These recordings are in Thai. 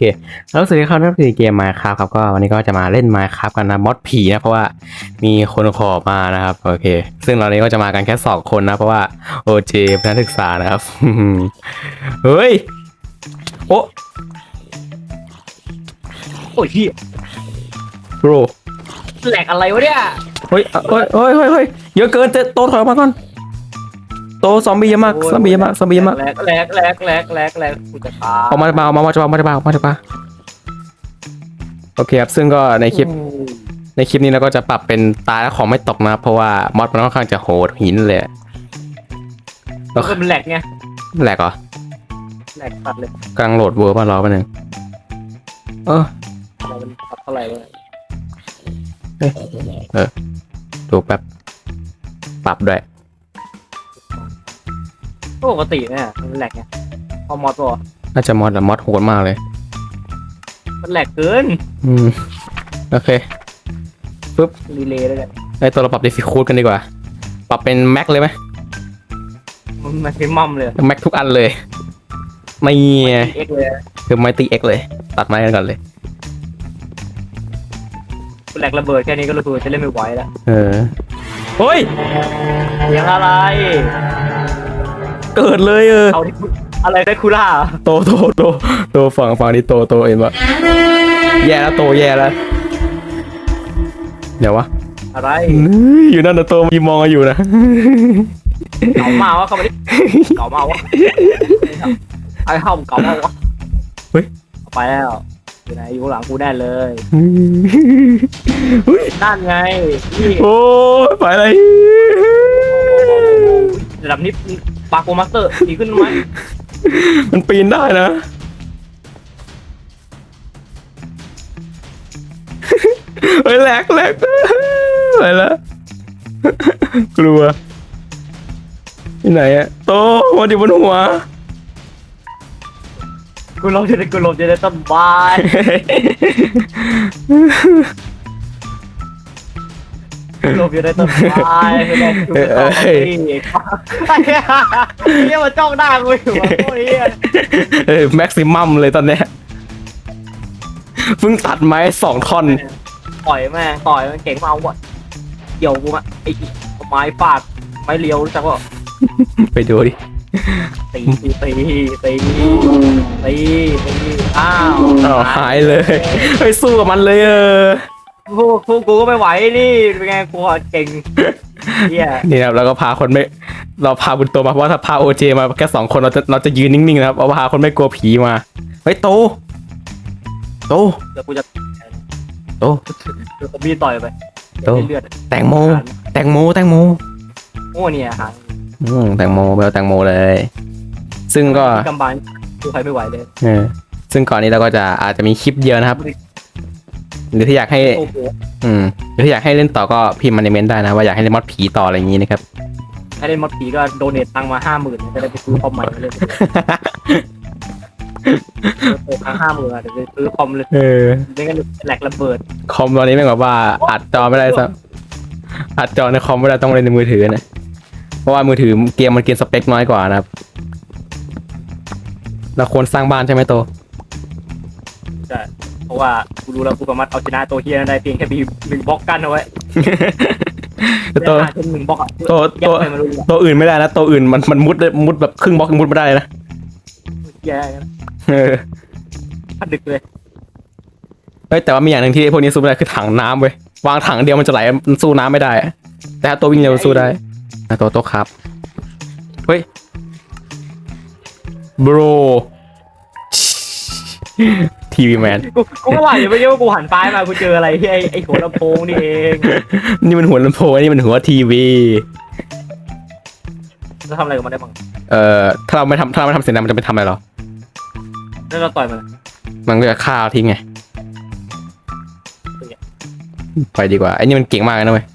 เคแล้วสวัสดีครับนักเกมมาครับครับก็วันนี้ก็จะมาเล่นมาครับกันนะมอดผีนะเพราะว่ามีคนขอมานะครับโอเค ซึ่งเรานี้ก็จะมากันแค่สองคนนะเพราะว่าโอเจเป็นนักศึกษานะครับเฮ้ยโอ้โอ้ยเฮียโบรแหลกอะไรวะเนี่ยเฮ้ยเฮ้ยเฮ้ยเฮ้ยเฮ้ยเยอะเกินจะโตถอยออกมาก่อน โตซอมบี้เยอะมากซอมบี้เยอะมากซอมบี้เยอะมากแหลกแหลกแหลกแหลกแหลกแหลกกูจะตายออกมาจากบ้านออกมาจากบ้านออกมาจากบ้านออกมาจากบ้านโอเคครับซึ่งก็ในคลิปในคลิปนี้เราก็จะปรับเป็นตายแล้วของไม่ตกนะเพราะว่ามอดมันค่อนข้างจะโหดหินเลยก็คือมันแหลกไงแหลกเหรอแหลกตัดเลยกำลังโหลดเวอร์ป่ะรอแป๊บนึงเอออะไรมันตัดเท่าไหร่วะดูแป๊บปรับด้วย ก็ปกติเนี่ยมันแหลกไงพอมอตัวน่าจะมอดอะมอดโหดมากเลย มันแหลกเกินอืม โอเค รีเลย์เลยเนี่ยไอตัวเราปรับดิฟิคูดกันดีกว่า ปรับเป็นแม็กเลยไหมมันมันเป็นมัมเลยแม็กทุกอันเลย ไม่เอ็กเลยคือไมตีเอ็กเลย ตัดไม้กันก่อนเลย แหลกระเบิดแค่นี้ก็รู้ตัวจะเล่นไม่ไหวแล้วเออ เฮ้ยเสียงอะไร เกิดเลยเออเอาที่อะไรได้คูล่าโตโตโตโตฝั่งฝั่งนี้โตโตเห็นปะแย่แล้วโตแย่แล้วเดี๋ยววะอะไรอยู่นั่นนะโตมีมองอยู่นะเก่ามากวะเขาไม่ได้เก่ามากวะไอ้ห้องเก่ามากวะเฮ้ยเอาไปแล้วอยู่ไหนอยู่ข้างหลังกูแน่เลยเฮ้ยนั่นไงนี่โอ้ยไปอะไรระดับนี้ ปากโกมาสเตอร์ดีขึ้นไหมมันปีนได้นะ เฮ้ยแหลกแหลกไปแล้วกลัวที่ไหนอะโตมาอยู่บนหัวกูลบจะได้กูลบจะได้ต้นไม้ กูลบจะได้ต้นไม้ไม่ได้กูไม่ต้องที่ไอ้เหี้ยมันจ้องหน้ากูอยู่อะพวกนี้อะเออแม็กซิมัมเลยตอนเนี้ยเพิ่งตัดไม้สองท่อน ต่อยแม่งต่อยมันเก่งมาเอาวะเกี่ยวกูมาไอ้ไม้ฟาดไม้เลี้ยวรู้จักว่าไปดูดิตีตีตีตีตีตีอ้าวอ้าวหายเลยเฮ้ยสู้กับมันเลยเออพว กพวกกูก็ไม่ไหวนี่เป็นไงกูเก่งเฮียนี่นะครับเราก็พาคนไม่ เราพาบุญโตมาเพราะว่าถ้าพาโอเจมาแค่สองคนเราจะเราจะยืนนิ่งๆนะครับเอาพาคนไม่กลัวผีมาเฮ้ยโตโตเดี๋ยวกูจะโตเดี๋ยวผมมีต่อยไปโตเลือดแตงโม แตงโมแตงโมโอ้เนี่ยหางอืมแตงโมไปเอาแตงโมเลย ซึ่งก็กำบังกูใครไม่ไหวเลยเออซึ่งก่อนนี้เราก็จะอาจจะมีคลิปเยอะนะครับ หรือถ้าอยากให้ โอ้โหอืมหรือถ้าอยากให้เล่นต่อก็พิมพ์มาในเมนต์ได้นะว่าอยากให้เล่นมอดผีต่ออะไรอย่างนี้นะครับให้เล่นมอดผีก็โดเนทตังมาห้าหมื่นจะได้ไปซื้อคอมใหม่มาเลยเออตังห้าหมื่นเดี๋ยวไปซื้อคอมเลยเออ ไม่งั้นแหลกระเบิดคอมตอนนี้แม่งแบบว่าอัดจอไม่ได้ซะอัดจอในคอมไม่ได้ต้องเล่นในมือถือนะ เพราะว่ามือถือเกมมันกินสเปคน้อยกว่านะครับเราควรสร้างบ้านใช่ไหมโต ใช่ เพราะว่ากูรู้แล้วกูสามารถเอาชนะตัวเฮียนั้นได้เพียงแค่มีหนึ่งบล็อกกันเอาไว้แต่โตได้หาจนหนึ่งบล็อกอะตัวแยตัวกไปมันรู้อยู่ตัวอื่นไม่ได้นะตัวอื่นมันมันมุดได้มุดแบบครึ่งบล็อกมุดไม่ได้นะแย่นะเออพัดดึกเลยเฮ้ยแต่ว่ามีอย่างหนึ่งที่พวกนี้สู้ไม่ได้คือถังน้ำเว้ยวางถังเดียวมันจะไหลมันสู้น้ำไม่ได้อะแต่ถ้าตัววิ่งเร็วสู้ได้นะตัวโตะครับเฮ้ย bro ทีวีแมน กูกูก็ว่าอยู่ไม่ใช่ว่ากูหันซ้ายมากูเจออะไรที่ไอ้ไอ้หัวลำโพงนี่เองนี่มันหัวลำโพงนี่มันหัวทีวี จะทำอะไรกับมันได้บ้างเอ่อ ถ้าเราไม่ทำถ้าเราไม่ทำเสียงดังมันจะไปทำอะไรหรอแล้วเราต่อยมัน มันก็จะฆ่าเราทิ้งไง ไปดีกว่า ไอ้นี่มันเก่งมากเลยนะเว้ย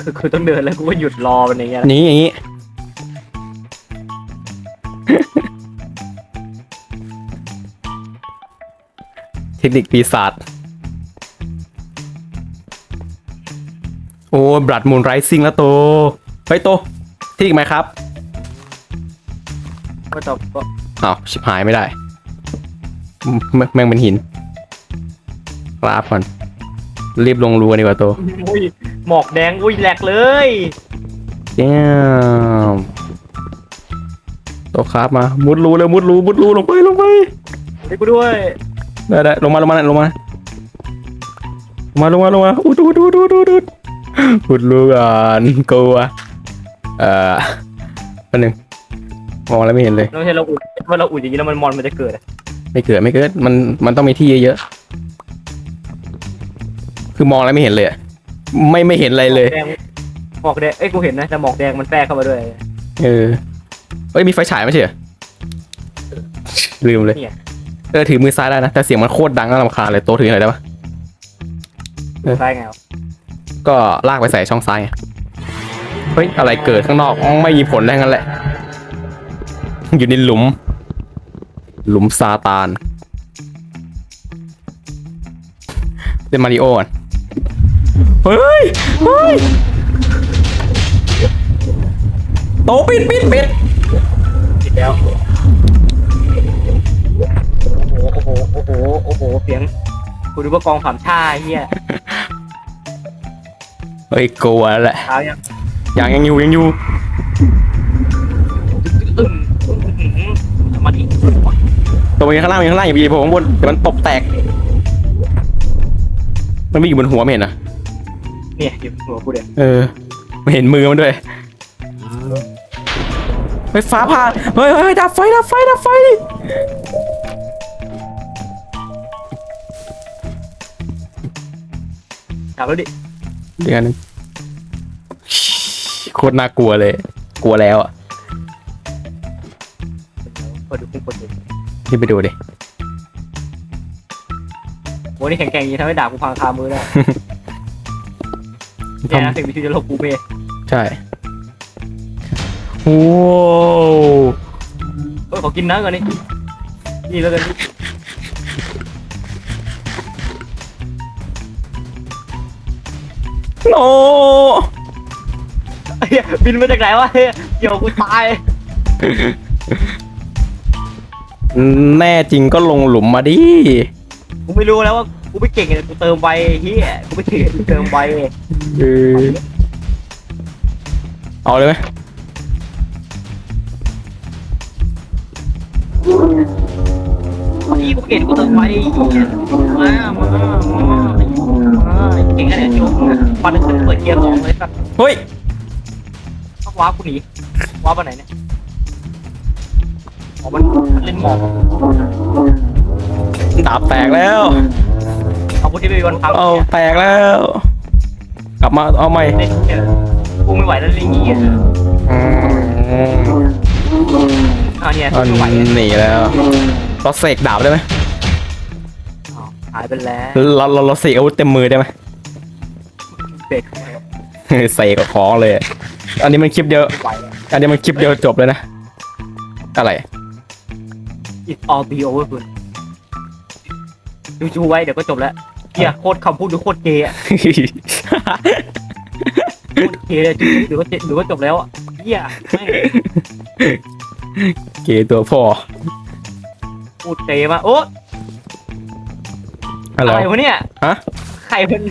คือคือต้องเดินแล้วกูก็หยุดรอมันอย่างเงี้ยนี้อย่างนี้ คนิคปีศาจโอ้บลัดมูนไรซิงแล้วโตเฮ้ยโตที่อีกไหมครับก็จบก็อ้าวชิบหายไม่ได้ แมแม่งเป็นหินกราบก่อน รีบลงรูกันดีกว่าโตอุ้ยหมอกแดงอุ้ยแหลกเลยเจ้มโตครับมา มุดรูเลยมุดรูมุดรูลงไปลงไปให้กูด้วย ได้ได้ลงมาลงมาลงมาลงมาลงมาลงมาอุดอุดอุดอุดอุดอุดอุดรูก่อนกลัวเอ่อแป๊บนึงมองแล้วไม่เห็นเลยไม่ใช่เราอุดว่าเราอุดอย่างนี้แล้วมันมอนมันจะเกิดไม่เกิดไม่เกิดมันมันต้องมีที่เยอะๆคือมองแล้วไม่เห็นเลยอะไม่ไม่เห็นอะไรเลย หมอกแดงหมอกแดงเอ้ยกูเห็นนะแต่หมอกแดงมันแทรกเข้ามาด้วยเออเอ้ยมีไฟฉายไหม่ใช่เหรอลืมเลยเนี่ย เออถือมือซ้ายได้นะ แต่เสียงมันโคตรดังน่ารำคาญเลยโตะถือหน่อยได้ปะเออใช่ไงวะก็ลากไปใส่ช่องซ้ายไงเฮ้ยอะไรเกิดข้างนอกไม่มีผลทั้งนั้นแหละ อยู่ในหลุม หลุมซาตานเล่นมาริโอก่อนเฮ้ยเฮ้ยโตะปิดปิดปิดติดแล้ว โหโอ้โหโอ้โหโอ้โห เสียงกูดูว่ากองสามชาไอ้เฮียเฮ้ยกลัวแล้วแหละเท้ายังยังยังอยู่ยังอยู่อึ้มอึ้มอึ้มอึ้มมาดิตัวมันข้างล่างมันข้างล่างอย่าไปผมข้างบนเดี๋ยวมันตบแตก มันไม่อยู่บนหัวไม่เห็นนะเนี่ยอยู่หัวกูเด็กเออไม่เห็นมือมันด้วยเฮ้ยฟ้าผ่าเฮ้ยเฮ้ยดับไฟดับไฟดับไฟ ถามแล้วดิเดี๋ยวนึงโคตรน่ากลัวเลย กลัวแล้วอะเปิดดูคุ้มเปิดดูนี่ไปดูดิโหนี่แข็งแกร่งอยังนี้ทำให้ด่ากูพังคามือได้ทำเนี่ยนะสิ่งมีชีวิตจะหลบกูเมย์ใช่โอ้เออขอกินน้ำก่อนนี่นี่แล้วกันนี่ โนเฮ้ยบินมาจากไหนวะเฮ้ยเดี๋ยวกูตายแน่จริงก็ลงหลุมมาดิ กูไม่รู้แล้วว่ากูไม่เก่งไงกูเติมไวไอ้เฮียกูไม่เก่งกูเติมไวเออ เอาเลยไหมพี่กูเก่งกูเติมไวไอ้เฮียมามามามา เก่งแค่ไหนโจ๊กฟันนึงเปิดเกียร์สองเลยสักเฮ้ยต้องว้ากูหนีว้าไปไหนเนี่ยอ๋อมันเล่นหมอกดาบแตกแล้ว เอากูที่ไปวันพังเอาแตกแล้ว กลับมาเอาใหม่เล่นเกียร์กูไม่ไหวแล้วเล่นเกียร์อืมอ่าเนี่ยอันไม่ไหวหนีแล้วเราเสกดาบได้ไหมอ้าว หายไปแล้วเราเราเราเสกอาวุธเต็มมือได้ไหมเด็กเสกกับของเลย อันนี้มันคลิปเดียวไม่ไหวแล้ว อันนี้มันคลิปเดียวจบเลยนะ อะไร It's all be over คุณดูจูไว้เดี๋ยวก็จบแล้วเฮียโคตรคำพูดดูโคตรเกย์อะโคตรเกย์เลยจูเดี๋ยวก็เจเดี๋ยวก็จบแล้วอะเฮียไม่งเกย์ตัวพ่อ พูดเกย์มากโอ้ อะไรอะไรวะเนี่ยฮะใครมัน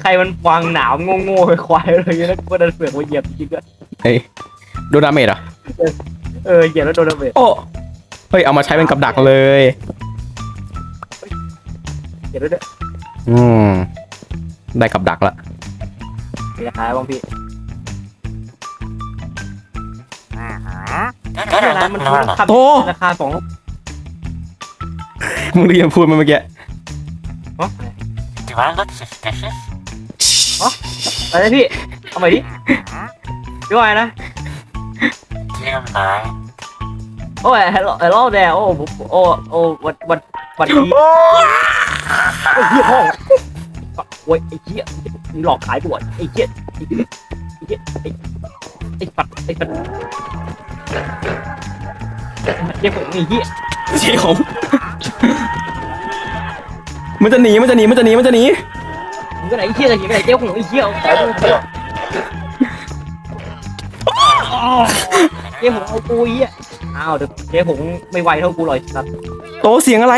ใครมันวางหนามโง่ๆไปควายอะไรอย่างเงี้ยแล้วก็ดันเสือกมาเหยียบจริงๆอะเฮ้ยดูดาเมจเหรอเออเหยียบแล้วโดนระเบิดโอ้เฮ้ยเอามาใช้เป็นกับดักเลยเหยียบแล้วเนี่ยอืมได้กับดักละเสียหายบ้างพี่เวลามันมันขับโอ้ราคาสองมึงได้ยินพูดมาเมื่อกี้ฮะ Do I look suspicious? อะไรนะพี่เอาใหม่ดิพี่ว่าไงนะ Dear my. โอ้ยฮัลโหลฮัลโหลแดโอ้ผมโอ้โอ้วันวันวันดีไอ้เหี้ยพ่อโอ้ยไอ้เหี้ยมึงหลอกขายกูอะไอ้เหี้ยไอ้เหี้ยไอ้เหี้ยไอ้ไอ้ปัดไอ้ปัดเรียกผมไอ้เหี้ยเสียว มันจะหนีมันจะหนีมันจะหนีมันจะหนีมึงก็ไหนไอ้เหี้ยอะไรไอ้เจ้าของไอ้เหี้ยเอาของกูเจ้าของเอากูไอ้เหี้ยอ้าวเดี๋ยวเจ๊หงไม่ไวเท่ากูหรอกไอ้สัตว์โตเสียงอะไร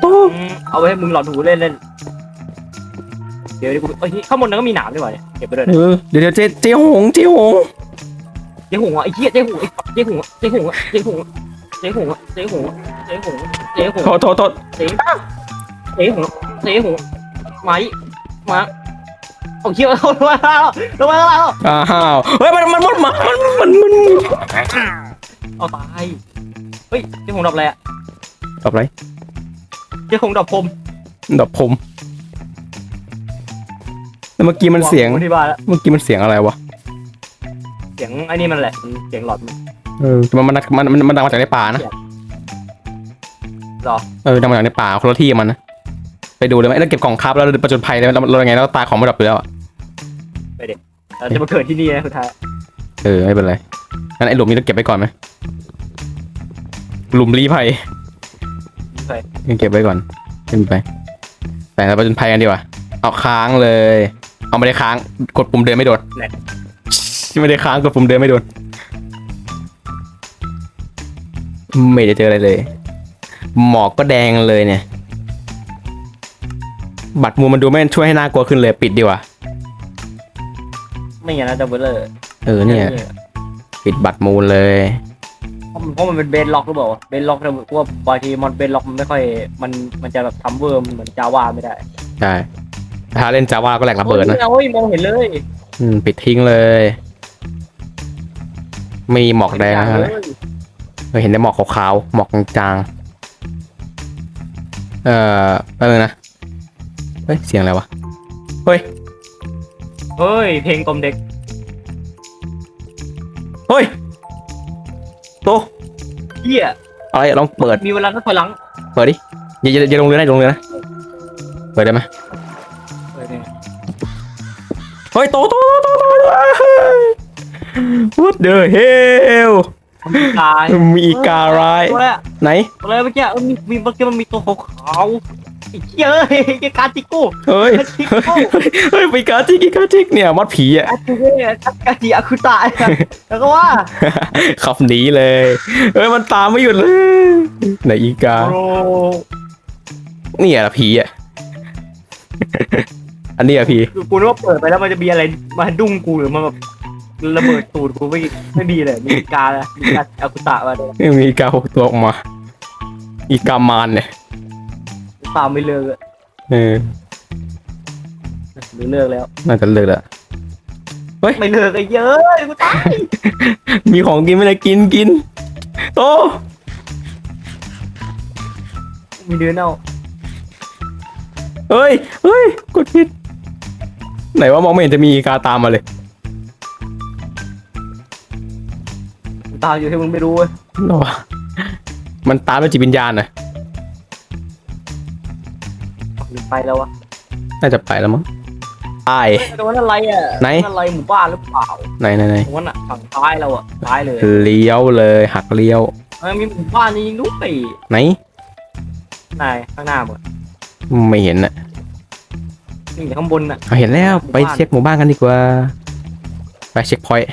โตอืมเอาไว้ให้มึงหลอดหูเล่นเล่นเดี๋ยวเดี๋ยวกูเอ้ยข้างบนนั้นก็มีหนามด้วยวะเนี่ยเก็บไปเลยเออเดี๋ยวเดี๋ยวเจเจหงเจหงเจ๊หงอะไอ้เหี้ยเจ๊หงไอ้เจ๊หงอะเจ๊หงอะเจ๊หงอะเจ๊หงอะเจ๊หงอะ เจ๊หงอะเจ๊หงโทษโทษโทษเจ๊เจ๊หงเจ๊หงมาดิมาเอาเหี้ยเอาลงมาแล้วลงมาแล้วอ้าวเฮ้ยมันมันมันมันมันมันมันเอาตายเฮ้ยเจ๊หงดอกอะไรอะตอบไรเจ๊หงดอกพรมดอกผมแล้วเมื่อกี้มันเสียงวาที่บ้านแล้วเมื่อกี้มันเสียงอะไรวะเสียงไอ้นี่มันแหละมันเสียงหลอดมันเออมันมันมันมันมันดังมาจากในป่านะ หรอ เออดังมาจากในป่าคนละที่กับมันนะ ไปดูเลยไหมแล้วเก็บกล่องครับแล้วเราประจนภัยเลยเราเรายังไงเราตายของไม่ดับอยู่แล้วอะเราจะมาเกิดที่นี่นะสุดท้ายเออไม่เป็นไรงั้นไอ้หลุมนี้เราเก็บไว้ก่อนไหมหลุมลี้ภัยใช่ยังเก็บไว้ก่อนขึ้นไป แต่เราประจนภัยกันดีกว่า เอาค้างเลย เอาไม่ได้ค้างกดปุ่มเดินไม่โดนไม่ได้ค้างกดปุ่มเดินไม่โดนไม่ได้เจออะไรเลย หมอกก็แดงเลยเนี่ย บัตรมูมันดูไม่ช่วยให้น่ากลัวขึ้นเลยปิดดีกว่า ไม่อย่างนั้นจะเบลเลอร์เออเนี่ย ปิดบัตรมูลเลยเพราะมันเพราะมันเป็นเบนล็อกหรือเปล่าเบนล็อกเนี่ยพวกบางทีมันเบนล็อกมันไม่ค่อยมันมันจะแบบทำเวิร์มเหมือนจาว่าไม่ได้ใช่ถ้าเล่นจาว่าก็แหลกระเบิดนะโอ้ยมองเห็นเลย อืมปิดทิ้งเลย มีหมอกแดงนะฮะเลยเคยเห็นได้หมอกขาวๆหมอกจางๆ เอ่อแป๊บนึงนะ เฮ้ย เสียงอะไรวะ เฮ้ย เฮ้ย เพลงกลมเด็ก เฮ้ย โตเฮียอะไรลองเปิด มีเวลานับถอยหลัง เปิดดิอย่าอย่าอย่าลงเรือนะอย่าลงเรือนะ เปิดได้ไหมเออเนี่ยเฮ้ย โตโตโตโตโต What the hell มันมีตายมีอีการ้ายตัวอะไรอะไหนตัวอะไรเมื่อกี้เออมีมีเมื่อกี้มันมีตัวขาวๆไอ้เหี้ยเอ้ยไอ้การจิโก้เฮ้ยการจิโก้เฮ้ยไปกาจิกอีกาจิกเนี่ยมอดผีอะการจิโก้การจิอาคุตายอะแล้วก็ว่าขับหนีเลยเฮ้ยมันตามไม่หยุดเลยไหนอีกาโอ้เนี่ยละผีอะอันนี้อะผีคือกูนึกว่าเปิดไปแล้วมันจะมีอะไรมาดุ้งกูหรือมันแบบ ระเบิดตูดกูไม่ไม่มีเลย มีกาเลยมีกาอาคุตะมาเลยมีอีกาหกตัวออกมา อีกามานเนี่ยตามไม่เลิกอะเออหรือเลิกแล้ว น่าจะเลิกละไม่เลิกไอ้เหี้ยเอะกูตาย มีของกินไม่ได้กินกิน โต มีเนื้อเน่าเฮ้ยเฮ้ยกดผิด ไหนว่ามองไม่เห็นจะมีอีกาตามมาเลย ตามอยู่ให้มึงไม่รู้เว้ยหรอวะมันตามด้วยจิตวิญญาณนะหรือไปแล้ววะน่าจะไปแล้วมั้งตายตรงนั้นอะไรอะไหนตรงนั้นอะไรหมู่บ้านหรือเปล่าไหนไหนไหนตรงนั้นอะฝั่งซ้ายเราอะซ้ายเลยเลี้ยวเลยหักเลี้ยวมันมีหมู่บ้านจริงๆด้วยไหน นายข้างหน้ามึงไม่เห็นน่ะนี่ข้างบนน่ะ เอาเห็นแล้วหมู่ไปบ้านเช็คหมู่บ้านกันดีกว่า ไปเช็คพอยต์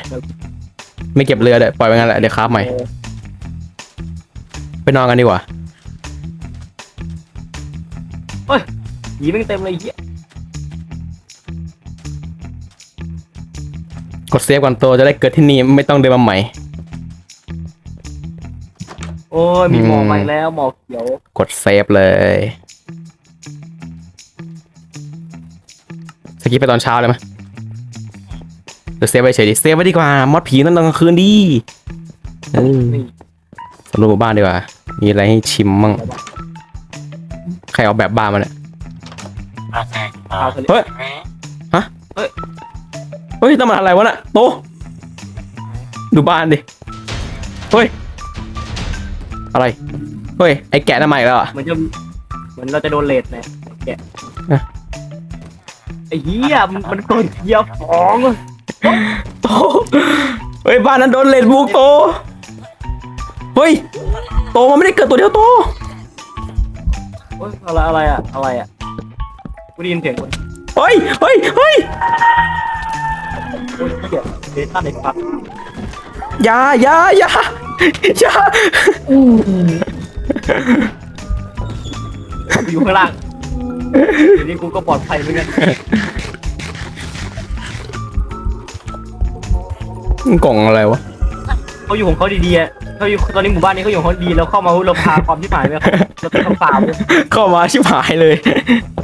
ไม่เก็บเรือเดี๋ยวปล่อยไว้งั้นแหละเดี๋ยวคราฟใหม่เออไปนอนกันดีกว่าผีแม่งเต็มเลยไอ้เหี้ยกดเซฟก่อนโตจะได้เกิดที่นี่ไม่ต้องเดินมาใหม่ โอ้ยมีหมอกอืมมาอีกแล้วหมอกเขียวกดเซฟเลยสกิปไปตอนเช้าเลยไหม หรือเซฟไว้เฉยดิเซฟไว้ดีกว่า มอดผีนั่นตอนกลางคืนดีเออนี่สำรวจหมู่บ้านดีกว่า มีอะไรให้ชิมมั่ง ใครเอาแบบบ้านมาเนี่ยโอเคเอาทะเลเฮ้ยเฮ้ยนั่นมันอะไรวะน่ะโต ดูบ้านดิ เฮ้ย อะไร เฮ้ย ไอแกะนั่นมาอีกแล้วอะ เหมือนจะ เหมือนเราจะโดนเลดเนี่ยแกะเอ๊ะไอ้เหี้ยมันมันโดนเหยียบของ โตเฮ้ยบ้านนั้นโดนเลดบุกโตเฮ้ยโตมันไม่ได้เกิดตัวเดียวโตโอ้ยอะไรอะไรอะอะไรอะกูได้ยินเสียงคนเฮ้ยเฮ้ยเฮ้ยโอ้ยเหี้ยเดต้าเด็กปัดอย่าอย่าอย่าอย่าอยู่ข้างล่างทีนี้กูก็ปลอดภัยเหมือนกั นกล่องอะไรวะ เขาอยู่ของเขาดีๆอะเขาอยู่ตอนนี้หมู่บ้านนี้เขาอยู่ของเขาดีแล้วเข้ามาเราพาความที่ผ่านไปเราติดคำสาปเลยเข้ามาชิบหายเลย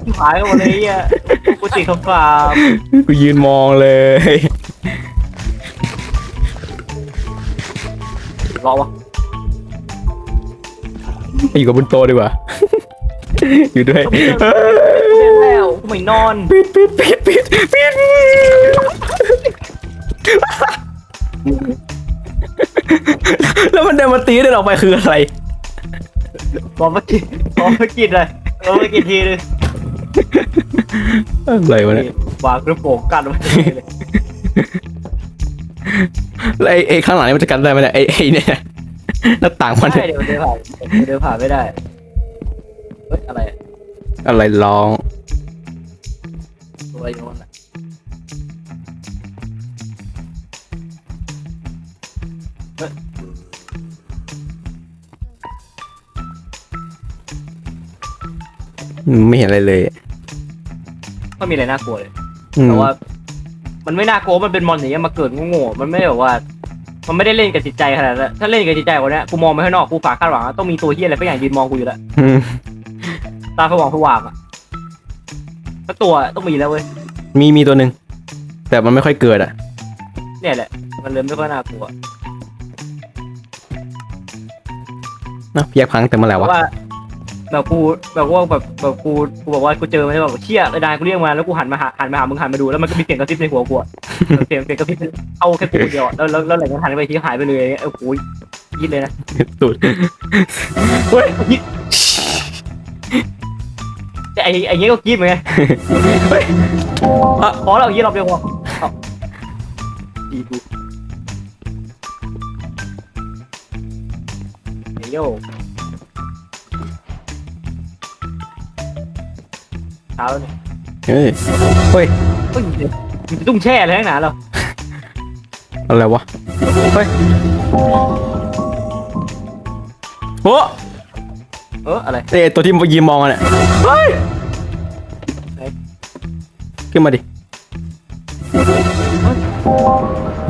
ที่ผ่านกันหมดเลยอะกูติดคำสาปกูยืนมองเลย รอวะไปอยู่กับบนโตะดีกว่า อยู่ด้วยเอ้ยเล่นแล้วกูไม่นอน ปิดปิดปิดปิดปิด แล้วมันเดินมาตีเดินออกไปคืออะไรขอมากินขอมากินเลยขอมากินทีนึงอะไรวะเนี่ยวางกระโปรงกันไว้เลยแล้วไอ้ไอ้ข้างหลังนี่มันจะกันได้ไหมเนี่ยไอ้ไอ้เนี่ยหน้าต่างมันใช่เนี่ยเดี๋ยวมันเดินผ่านเดินผ่านไม่ได้เฮ้ยอะไร อะอะไรร้องตัวอยู่นั่นน่ะ ไม่เห็นอะไรเลยไม่มีอะไรน่ากลัวเลยอืมแต่ว่า มันไม่น่ากลัวมันเป็นมอนอย่างเงี้ยมาเกิดโง่ๆมันไม่ได้แบบว่า มันไม่ได้เล่นกับจิตใจขนาดนั้นถ้าเล่นกับจิตใจกว่านี้กูมองไปข้างนอกกูฝาคาดหวังว่าต้องมีตัวเฮียอะไรสักอย่างยืนมองกูอยู่แล้วอืมตาสว่างสว่างอะสักตัวต้องมีแล้วเว้ยมีมีตัวหนึ่งแต่มันไม่ค่อยเกิดอะ เนี่ยแหละ มันเลยไม่ค่อยน่ากลัวเนอะแยกพังแต่เมื่อไหร่แต่วะว่า แบบกูแบบว่าแบบแบบกูกูบอกว่ากูเจอมันแล้วแบบเชี่ยเลยนายกูเรียกมาแล้วกูหันมาหาหันมาหามึงหันมาดูแล้วมันก็มีเสียงกระซิบในหัวกูอะเสียงเสียงกระซิบเข้าแค่กูเดียวอะแล้วแล้วแล้วหลังจากนั้นหันไปทีหายไปเลยเออโอ้ยยิดเลยนะสุดเฮ้ยยิดแต่ไอ้ไอ้เงี้ยก็กรีดเหมือนกันเฮ้ยอะขอเรายี่รอบเดียวพอเอาดีกูเฮ้ย เช้าแล้วเนี่ยเฮ้ยเฮ้ยเฮ้ยมันจะตุ้งแช่อะไรทั้งหนาเหรออะไรวะเฮ้ยโอ้เอออะไรเอ้ยตัวที่ยืนมองอะเนี่ยเฮ้ยไหนขึ้นมาดิ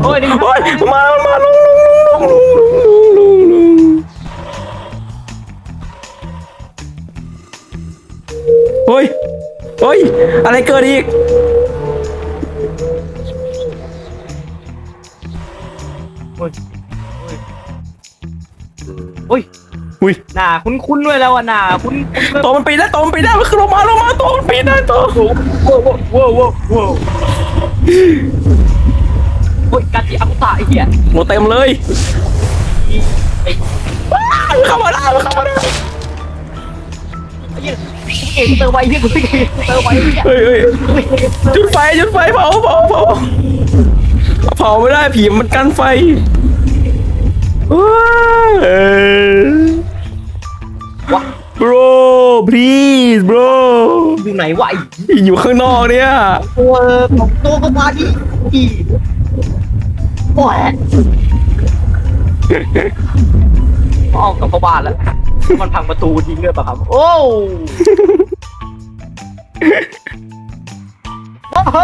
โอ้ยนี่เฮ้ยมันมาแล้วมันมาลงลงลงลงลงลงลงเฮ้ย เฮ้ย อะไรเกิดอีกโอ้ย อุ้ยหนาคุ้นๆด้วยแล้วอะหนาคุ้นๆด้วยตัวมันปีนได้ตัวมันปีนได้มันขึ้นลงมาลงมาตัวมันปีนได้ตัวโว้วโว้วโว้วโว้วโอ้ยกาจิอากุตะไอ้เหี้ยหมดเต็มเลยไอ้ว้าวมันเข้ามาได้มันเข้ามาได้ ไอ้เหี้ย เก่งเติมไว้เหี้ยกูเก่งเติมไว้เหี้ยเฮ้ยเฮ้ยจุดไฟจุดไฟเผาเผาเผาเผาไม่ได้ผีมันกันไฟว้าวเออวะ bro please bro อยู่ไหนวะไอ้อยู่ข้างนอกเนี่ยตัวของตัวก็มาดิอีโอ้ย อ้าวกลับเข้าบ้านแล้ว มันพังประตูทิ้งเลยป่ะครับ โอ้โอ้โห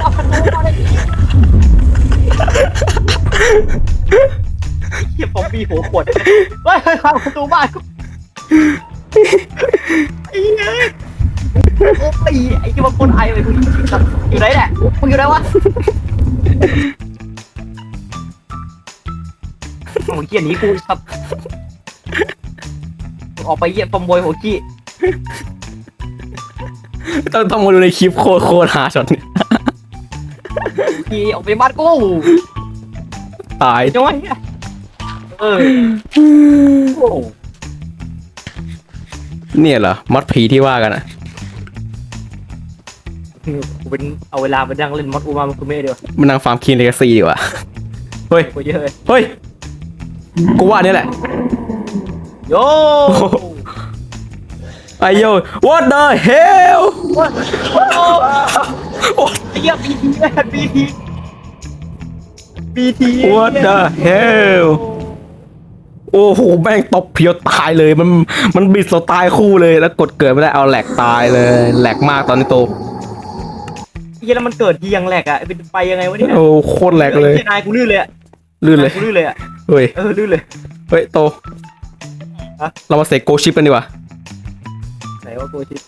เอาประตูมาเลยเฮียฟอมบี้หัวขวดเฮ้ยเฮ้ยเข้าประตูบ้านกูไอ้เหี้ย โอ้ยไอ้ที่มาพ่นไอไปกูอยู่ไหนเนี่ยมึงอยู่ไหนวะโอ้ยเหี้ยหนีกูครับออกไปเหี้ยฟอมบอยหัวขี้ต้องต้องมาดูในคลิปโคตรโคตรหาช็อตนี้ขี้ออกไปบ้านกูตายจังวะเนี่ยเออโอ้เนี่ยเหรอมอดผีที่ว่ากันอะ กูเป็นเอาเวลาไปนั่งเล่นมอดอูมามันกูไม่ได้เดียวมันนางฟาร์มคีนเลกาซีดีกว่า เฮ้ย กูเยอะเลยเฮ้ย กูว่านี่แหละ โยไอโย what the hell โอ้ ไอ้เหี้ยบีทีแม่บีทีบีที What the hell โอ้โห แม่งตบเพียวตายเลย มัน มันบิดเราตายคู่เลย แล้วกดเกิดไม่ได้ เอาแหลกตายเลย แหลกมากตอนนี้โตเหี้ ยแล้วมันเกิดทียังแหลกอะเป็นไปยังไงวะเนี่ยโอ้โคตรแหลกเลยนายกูลื่นเลยอะลื่นเลยนายกูลื่นเลยอะเฮ้ยเออลื่นเลยเฮ้ยโตฮะเรามาเสกโกชิปกันดีกว่าไหนว่าโกชิป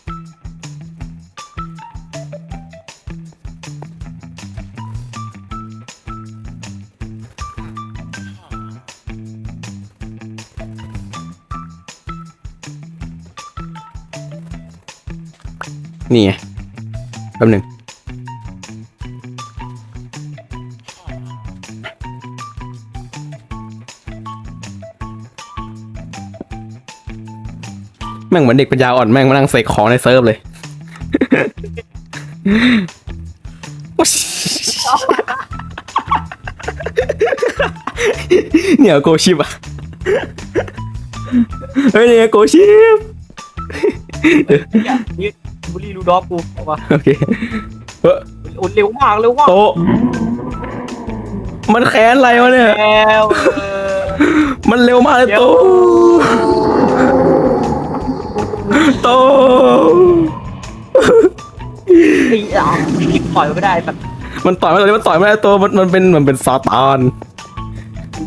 นี่ไงแป๊บหนึ่ง แม่งเหมือนเด็กปัญญาอ่อนแม่งมานั่งเสกของในเซิร์ฟเลย เนี่ยโกชิปอะ เฮ้ยเนี่ยโกชิปเนี่ยนี่บุรีรูดอฟกูเอาวะโอเคเฮ้ยโอ้เร็วมากเร็วมากโตะมันแค้นอะไรวะเนี่ย แล้วเออ มันเร็วมากเลยเดี๋ยวโต โตไอ้อะปล่อยมันไม่ได้แบบมันต่อยไม่ได้มันต่อยไม่ได้โตมันมันเป็นมันเป็นซาตาน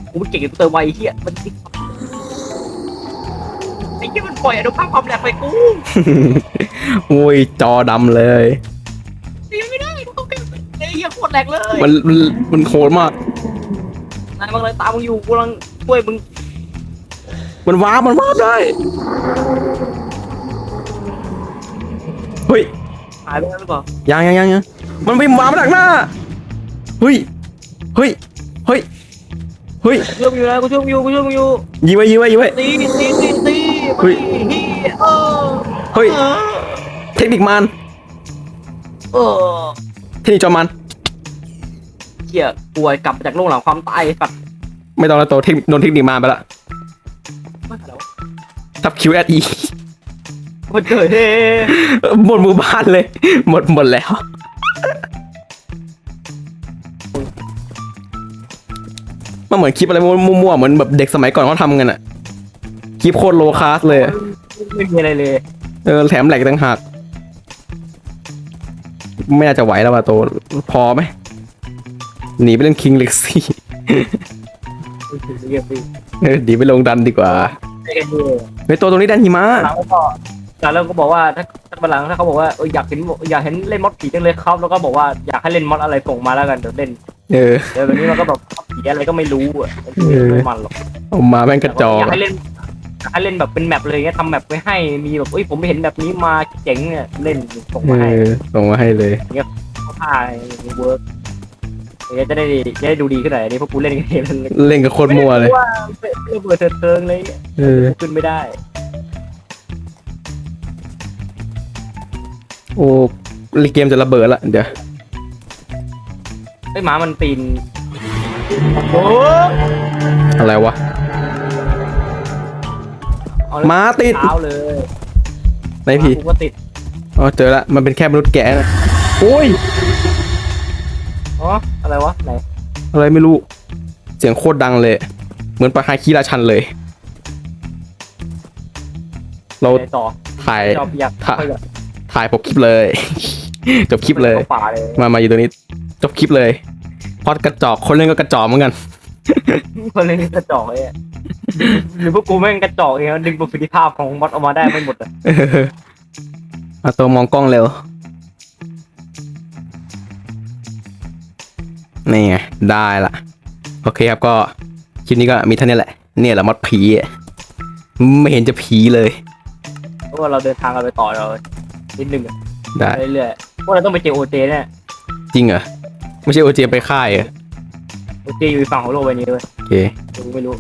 กูมันเก่งกับเติมไวไอ้เฮียมันไอ้เฮียมันปล่อยอนุภาพความแรงไปกูโอ้ยจอดำเลยตีไม่ได้กูต้องเก่งไอ้เฮียโคตรแรงเลยมันมันมันโหดมากนายมึงเลยตามมึงอยู่กูกำลังช่วยมึงมันว้าร์ปมันว้าร์ปได้ เฮ้ยหายไปแล้วหรือเปล่ายังยังยังยังมันวิ่งว้าร์ปมาดักหน้าเฮ้ยเฮ้ยเฮ้ยเฮ้ยช่วยมึงอยู่นะกูช่วยมึงอยู่กูช่วยมึงอยู่ยิงไว้ยิงไว้ยิงไว้ ตีตีตีตีเฮ้ยเฮียเออเฮ้ยเออเทคนิคมันเออเทคนิคจอมันเฮียป่วยกลับมาจากโลกหลังความตายสัตว์ไม่ต้องแล้วโตเทคโดนเทคนิคมาไปละไม่แล้วทับคิวแอดอี มันเกิดเฮ้หมดหมู่บ้านเลย หมดหมดแล้ว มันเหมือนคลิปอะไรมั่วๆเหมือนแบบเด็กสมัยก่อนเขาทำกันอะคลิปโคตรโลคาสเลย ไม่มีอะไรเลย เออแถมแหลกต่างหากไม่น่าจะไหวแล้วว่ะโตพอไหมหนีไปเล่นคิงเล็กซี่เรียบร้อยเออหนีไปลงดันดีกว่าไอ้เหี้ยเฮ้ยโตตรงนี้ดันหิมะ หลังก็หลังแล้วก็บอกว่าถ้าถ้าบันหลังถ้าเขาบอกว่าเอออยากเห็นอยากเห็นเล่นมอดผีจังเลยครับ แล้วก็บอกว่าอยากให้เล่นมอดอะไรส่งมาแล้วกันเดี๋ยวเล่นเออเดี๋ยววันนี้มันก็แบบผีอะไรก็ไม่รู้อะเออไม่มันหรอกเอามาแม่งกระจอกอยากอะให้เล่นอยากให้เล่นแบบเป็นแมปเลยเงี้ยทำแมปไว้ให้มีแบบเอ้ยผมไม่เห็นแบบนี้มาเจ๋งเนี่ยเล่นส่งเอมาให้อส่งมาให้เลยเขาพาอย่างนี้เวิร์กเงี้ยจะได้จะได้ดูดีขึ้นหน่อยอันนี้พวกกูเล่นกันเองเล่นกับโคตรมั่วเลยว่าระเบิดเถิดเทิงเลยเออขึ้นไม่ได้ โอ้เกมจะระเบิดละเดี๋ยวไอ้ยหมามันปีนโอ้อะไรวะ เอาหมาติด เท้าเลยไหนพี่กูก็ติดอ๋อเจอละมันเป็นแค่มนุษย์แกะนะโอ้ย อ๋ออะไรวะไหนอะไรไม่รู้ เสียงโคตรดังเลย เหมือนปะฮาคีราชันเลย เราไหนต่อถ่ายชอบอยากถ่าอยาก ถ่ายปกคลิปเลย จบคลิปเลย ข้าป่าเลยมา มาอยู่ตรงนี้ จบคลิปเลย พอดกระจอก คนเล่นก็กระจอกเหมือนกัน คนเล่นกระจอกเลยอะหรือพวกกูแม่งกระจอกเองดึงประสิทธิภาพของมอดออกมาได้ไม่หมดอะเออเอาตัวมองกล้องเร็ว นี่ไง ได้ละ โอเคครับก็คลิปนี้ก็มีเท่านี้แหละ เนี่ยแหละมอดผีอะไม่เห็นจะผีเลย เพราะว่าเราเดินทางกันไปต่อเรา นิดนึงอะได้ ไปเรื่อยๆพวกเราต้องไปเจอโอเจเนี่ยจริงเหรอ ไม่ใช่โอเจไปค่ายเหรอโอเจอยู่อีกฝั่งของโลกใบนี้เลยโอเค กูไม่รู้